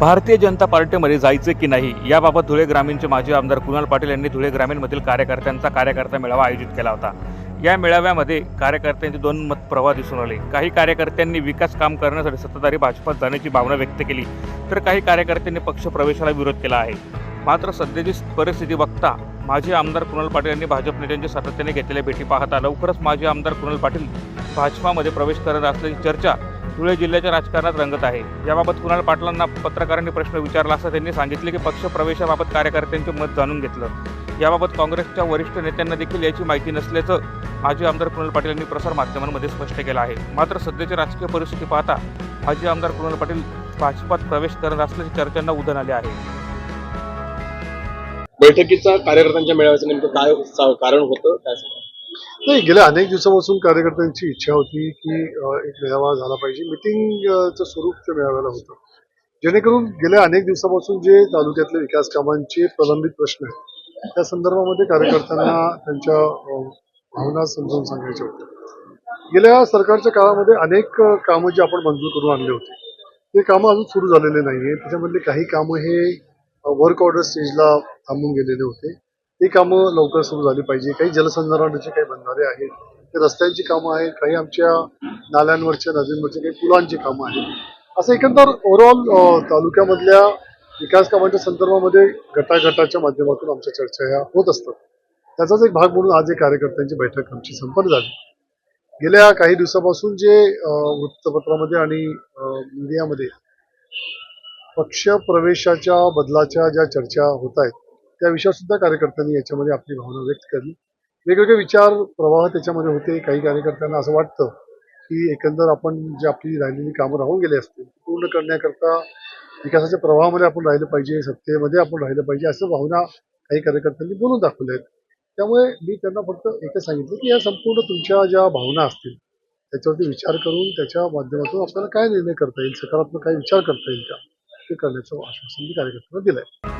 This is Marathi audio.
भारतीय जनता पार्टीमध्ये जायचे की नाही? याबाबत धुळे ग्रामीणचे माजी आमदार कुणाल पाटील यांनी धुळे ग्रामीणमधील कार्यकर्त्यांचा कार्यकर्ता मेळावा आयोजित केला होता. या मेळाव्यामध्ये कार्यकर्त्यांचे दोन मत प्रवाह दिसून आले. काही कार्यकर्त्यांनी विकास काम करण्यासाठी सत्ताधारी भाजपात जाण्याची भावना व्यक्त केली तर काही कार्यकर्त्यांनी पक्ष प्रवेशाला विरोध केला आहे. मात्र सध्याची परिस्थिती बघता माजी आमदार कुणाल पाटील यांनी भाजप नेत्यांची सातत्याने घेतलेल्या भेटी पाहता लवकरच माजी आमदार कुणाल पाटील भाजपामध्ये प्रवेश करत असल्याची चर्चा धुळे जिल्ह्याच्या राजकारणात रंगत आहे. याबाबत कुणाल पाटलांना पत्रकारांनी प्रश्न विचारला असता त्यांनी सांगितले की पक्ष प्रवेशाबाबत कार्यकर्त्यांचे मत जाणून घेतलं. याबाबत काँग्रेसच्या वरिष्ठ नेत्यांना देखील याची माहिती नसल्याचं माजी आमदार कुणाल पाटील यांनी प्रसार माध्यमांमध्ये स्पष्ट केलं आहे. मात्र सध्याची राजकीय परिस्थिती पाहता माजी आमदार कुणाल पाटील भाजपात प्रवेश करत असल्याची चर्चांना उधन आले आहे. बैठकीचा कार्यकर्त्यांच्या मेळाव्याचं नेमकं काय कारण होतं? काय नाही गेल्या अनेक दिवसापासून कार्यकर्त्यांची इच्छा होती की एक मेळावा झाला पाहिजे. मिटिंगचं स्वरूप त्या मेळाव्याला होतं. जेणेकरून गेल्या अनेक दिवसापासून जे तालुक्यातले विकास कामांचे प्रलंबित प्रश्न आहेत त्या संदर्भामध्ये कार्यकर्त्यांना त्यांच्या भावना समजून सांगायच्या होत्या. गेल्या सरकारच्या काळामध्ये अनेक कामं जी आपण मंजूर करून आणले होते ते कामं अजून सुरू झालेले नाहीये. त्याच्यामधले काही कामं हे वर्क ऑर्डर स्टेजला थांबून गेलेले होते. ही कामं लवकर सुरू झाली पाहिजे. काही जलसंधारणाचे काही बंधारे आहेत ते रस्त्यांची कामं आहेत काही आमच्या नाल्यांवरच्या नदींवरच्या काही पुलांची कामं आहेत. असं एकंदर ओव्हरऑल तालुक्यामधल्या विकास कामांच्या संदर्भामध्ये गटागटाच्या माध्यमातून आमच्या चर्चा ह्या होत असतात. त्याचाच एक भाग म्हणून आज एक कार्यकर्त्यांची बैठक आमची संपन्न झाली. गेल्या काही दिवसापासून जे वृत्तपत्रामध्ये आणि मीडियामध्ये पक्ष प्रवेशाच्या बदलाच्या ज्या चर्चा होत आहेत त्या सुद्धा कार्यकर्त्यांनी याच्यामध्ये आपली भावना व्यक्त केली. वेगवेगळे विचार प्रवाह त्याच्यामध्ये होते काही कार्यकर्त्यांना असं वाटतं की एकंदर आपण जे आपली राहिलेली कामं राहून गेले असतील पूर्ण करण्याकरता विकासाच्या प्रवाहामध्ये आपण राहिलं पाहिजे सत्तेमध्ये आपण राहिलं पाहिजे असं भावना काही कार्यकर्त्यांनी बोलून दाखवल्या आहेत. त्यामुळे मी त्यांना फक्त एकच सांगितलं की या संपूर्ण तुमच्या ज्या भावना असतील त्याच्यावरती विचार करून त्याच्या माध्यमातून आपल्याला काय निर्णय करता येईल सकारात्मक काय विचार करता येईल का ते करण्याचं आश्वासन मी कार्यकर्त्यांना दिलंय.